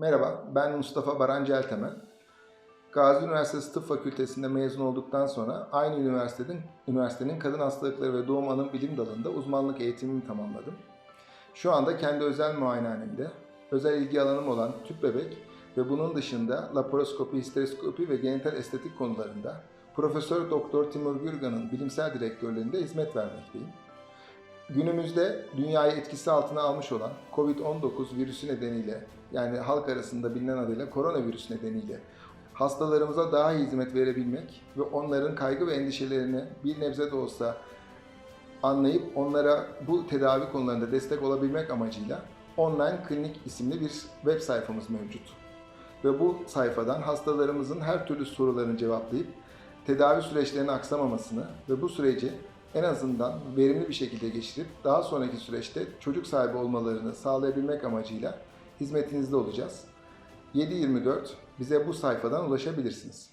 Merhaba, ben Mustafa Baran Celtemen. Gazi Üniversitesi Tıp Fakültesi'nde mezun olduktan sonra aynı üniversitenin, üniversitenin kadın hastalıkları ve doğum anım bilim dalında uzmanlık eğitimimi tamamladım. Şu anda kendi özel muayenehanemde özel ilgi alanım olan tüp bebek ve bunun dışında laparoskopi, histeroskopi ve genital estetik konularında Profesör Doktor Timur Gürgan'ın bilimsel direktörlüğünde hizmet vermekteyim. Günümüzde dünyayı etkisi altına almış olan COVID-19 virüsü nedeniyle yani halk arasında bilinen adıyla koronavirüs nedeniyle hastalarımıza daha iyi hizmet verebilmek ve onların kaygı ve endişelerini bir nebze de olsa anlayıp onlara bu tedavi konularında destek olabilmek amacıyla Online Klinik isimli bir web sayfamız mevcut. Ve bu sayfadan hastalarımızın her türlü sorularını cevaplayıp tedavi süreçlerinin aksamamasını ve bu süreci en azından verimli bir şekilde geçirip daha sonraki süreçte çocuk sahibi olmalarını sağlayabilmek amacıyla hizmetinizde olacağız. 7/24 bize bu sayfadan ulaşabilirsiniz.